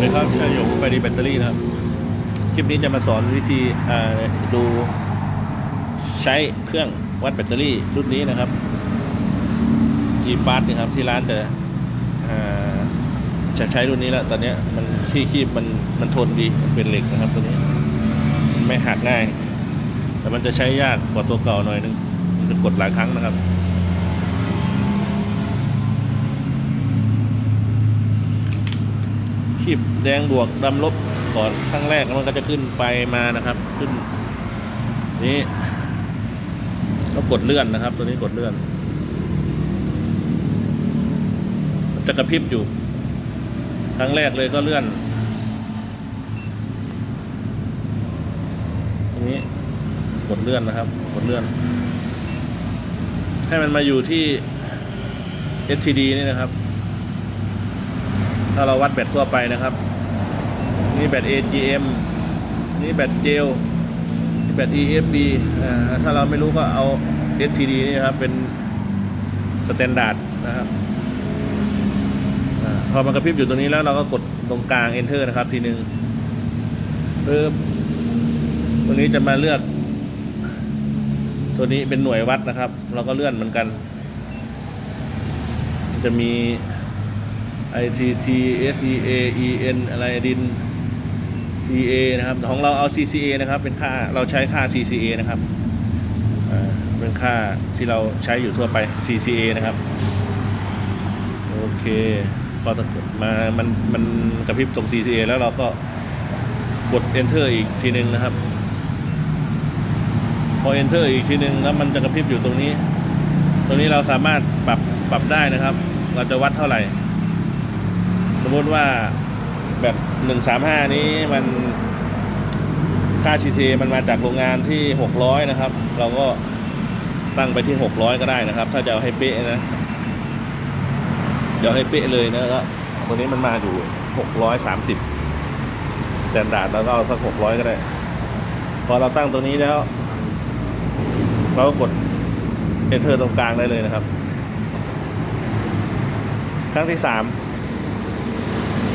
วัสดีครับชายหยงไปดีแบตเตอรี่นะครับ คลิปนี้จะมาสอนวิธีดูใช้เครื่องวัดแบตเตอรี่รุ่นนี้นะครับ e p a s นะครับที่ร้านจะจะใช้รุ่นนี้แล้ว ตอนนี้มันขี้คีบมันมันทนดีมันเป็นเหล็กนะครับ ตัวนี้ ไม่หักง่าย แต่มันจะใช้ยากกว่าตัวเก่าหน่อยนึงมันจะกดหลายครั้งนะครับ ขีบแดงบวกดำลบก่อนครั้งแรกมันก็จะขึ้นไปมานะครับ ขึ้น นี้ก็กดเลื่อนนะครับ ตัวนี้กดเลื่อน จะกระพริบอยู่ ครั้งแรกเลยก็เลื่อนตรงนี้กดเลื่อนนะครับ กดเลื่อน ให้มันมาอยู่ที่ STD นี่นะครับ ถ้าเราวัดแบตทั่วไปนะครับ นี่แบต AGM นี่แบตเจลนี่แบต EFB ถ้าเราไม่รู้ก็เอา STD นี่นะครับ เป็นสแตนดาร์ดนะครับอพอมันกระพริบอยู่ตรงนี้แล้วเราก็กดตรงกลาง Enter นะครับ ทีหนึ่งปึ๊บตรงนี้จะมาเลือก ตัวนี้เป็นหน่วยวัดนะครับ เราก็เลื่อนเหมือนกัน จะมี ITT SEA EN อะไรดิน CA นะครับ ของเราเอา CCA นะครับ เป็นค่าเราใช้ค่า CCA นะครับเป็นค่าที่เราใช้อยู่ทั่วไป CCA นะครับ โอเค พอมามันมันกระพริบตรง CCA แล้วเราก็กด Enter อีกทีหนึ่งนะครับ พอ Enter อีกทีหนึ่งแล้วมันจะกระพริบอยู่ตรงนี้ ตรงนี้เราสามารถปรับปรับได้นะครับ เราจะวัดเท่าไหร่ มมติว่าแบบหนึ่งสามห้านี้มันค่า CC มันมาจากโรงงานที่หกร้อยนะครับ เราก็ตั้งไปที่หกร้อยก็ได้นะครับ ถ้าจะให้เป๊ะนะเดี๋ยวให้เป๊ะเลยนะก็ตัวนี้มันมาอยู่หกร้อยสามสิบแตนดาร์ดแล้วก็เอาสักหกร้อยก็ได้ พอเราตั้งตรงนี้แล้ว เราก็กด enter ตรงกลางได้เลยนะครับ ครั้งที่สาม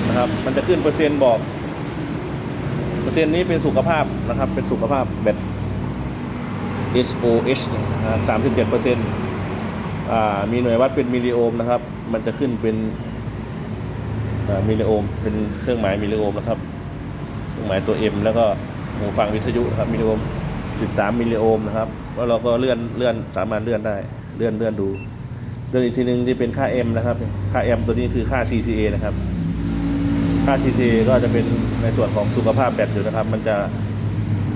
นะครับ มันจะขึ้นเปอร์เซ็นต์บอก เปอร์เซ็นต์นี้เป็นสุขภาพนะครับ เป็นสุขภาพแบต SOH นะครับสามสิบเจ็ดเปอร์เซ็นต์มีหน่วยวัดเป็นมิลลิโอห์มนะครับ มันจะขึ้นเป็นมิลลิโอห์มเป็นเครื่องหมายมิลลิโอห์มนะครับ เครื่องหมายตัว M แล้วก็หูฟังวิทยุนะครับมิลลิโอห์ม13มิลลิโอห์มนะครับ แล้วเราก็เลื่อนเลื่อนสามารถเลื่อนได้เลื่อนเลื่อนดูเลื่อนอีกทีหนึ่งที่เป็นค่า M นะครับ ค่า M ตัวนี้คือค่า CCA นะครับ ค่า C C ก็จะเป็นในส่วนของสุขภาพแบตอยู่นะครับ มันจะ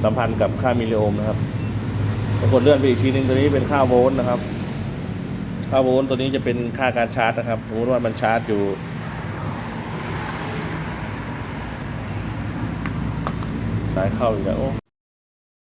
สัมพันธ์กับค่ามิลลิโอห์มนะครับปรากฏเลื่อนไปอีกทีนึงตัวนี้เป็นค่าโวลต์นะครับ ค่าโวลต์ตัวนี้จะเป็นค่าการชาร์จนะครับสมมติว่ามันชาร์จอยู่สายเข้าอีกแล้ว